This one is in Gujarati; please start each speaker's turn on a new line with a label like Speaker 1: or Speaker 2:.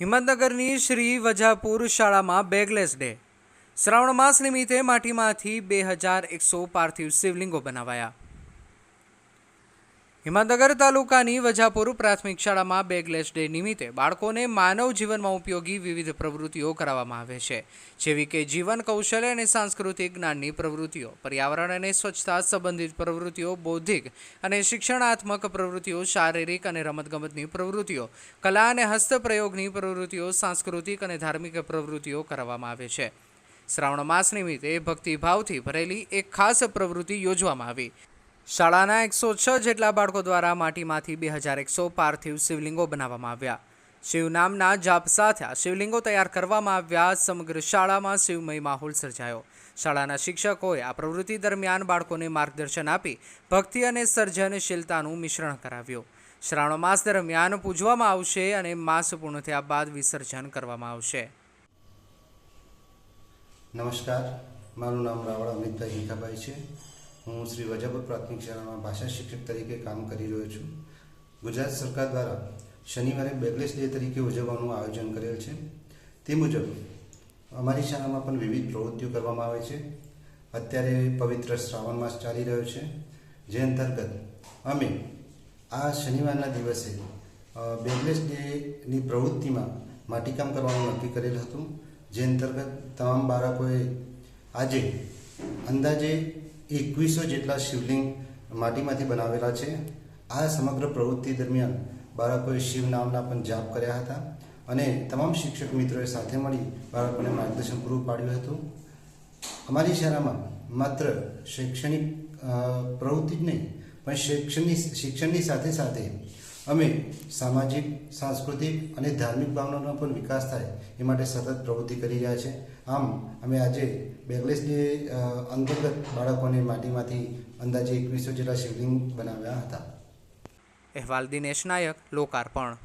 Speaker 1: હિંમતનગરની શ્રી વજાપુર શાળામાં બેગલેસ ડે. શ્રાવણ માસ નિમિત્તે માટીમાંથી બે હજાર એકસો પાર્થિવ શિવલિંગો બનાવાયા. હિંમતનગર તાલુકાની વજાપુર પ્રાથમિક શાળામાં બેગલેસ ડે નિમિત્તે બાળકોને માનવ જીવનમાં ઉપયોગી વિવિધ પ્રવૃત્તિઓ કરાવવામાં આવે છે. જેવી કે જીવન કૌશલ્ય અને સાંસ્કૃતિક જ્ઞાનની પ્રવૃત્તિઓ, પર્યાવરણ અને સ્વચ્છતા સંબંધિત પ્રવૃત્તિઓ, બૌદ્ધિક અને શિક્ષણાત્મક પ્રવૃત્તિઓ, શારીરિક અને રમતગમતની પ્રવૃત્તિઓ, કલા અને હસ્તપ્રયોગની પ્રવૃત્તિઓ, સાંસ્કૃતિક અને ધાર્મિક પ્રવૃત્તિઓ કરાવવામાં આવે છે. શ્રાવણ માસ નિમિત્તે ભક્તિભાવથી ભરેલી એક ખાસ પ્રવૃત્તિ યોજવામાં આવી. શાળાના એકસો છ જેટલા બાળકો દ્વારા માટીમાંથી બે હજાર એકસો પાર્થિવ શિવલિંગો બનાવવામાં આવ્યા. શિવ નામના જાપ સાથે આ શિવલિંગો તૈયાર કરવામાં આવ્યા. સમગ્ર શાળામાં શિવમય માહોલ સર્જાયો. શાળાના શિક્ષકોએ આ પ્રવૃત્તિ દરમિયાન બાળકોને માર્ગદર્શન આપી ભક્તિ અને સર્જનશીલતાનું મિશ્રણ કરાવ્યું. શ્રાવણ માસ દરમિયાન પૂજવામાં આવશે અને માસ પૂર્ણ થયા બાદ વિસર્જન કરવામાં આવશે.
Speaker 2: નમસ્કાર. મારું નામ રાવળ અમિતભાઈ હિંકાભાઈ છે. હું શ્રી વજાપુર પ્રાથમિક શાળામાં ભાષા શિક્ષક તરીકે કામ કરી રહ્યો છું. ગુજરાત સરકાર દ્વારા શનિવારે બેગલેસ ડે તરીકે ઉજવવાનું આયોજન કરેલ છે. તે મુજબ અમારી શાળામાં પણ વિવિધ પ્રવૃત્તિઓ કરવામાં આવે છે. અત્યારે પવિત્ર શ્રાવણ માસ ચાલી રહ્યો છે. જે અંતર્ગત અમે આ શનિવારના દિવસે અ, બેગલેસ ડેની પ્રવૃત્તિમાં માટીકામ કરવાનું નક્કી કરેલ હતું. જે અંતર્ગત તમામ બાળકોએ આજે અંદાજે એકવીસો જેટલા શિવલિંગ માટીમાંથી બનાવેલા છે. આ સમગ્ર પ્રવૃત્તિ દરમિયાન બાળકોએ શિવ નામના પણ જાપ કર્યા હતા અને તમામ શિક્ષક મિત્રોએ સાથે મળી બાળકોને માર્ગદર્શન પૂરું પાડ્યું હતું. અમારી શાળામાં માત્ર શૈક્ષણિક પ્રવૃત્તિ જ નહીં, પણ શૈક્ષણિક શિક્ષણની સાથે સાથે અમે સામાજિક, સાંસ્કૃતિક અને ધાર્મિક ભાવનાનો પણ વિકાસ થાય એ માટે સતત પ્રવૃત્તિ કરી રહ્યા છે. આમ, અમે આજે બેગલેસ ડે અંતર્ગત બાળકોને માટીમાંથી અંદાજે એકવીસો જેટલા શિવલિંગ બનાવ્યા હતા.
Speaker 1: અહેવાલ દિનેશ નાયક, લોકાર્પણ.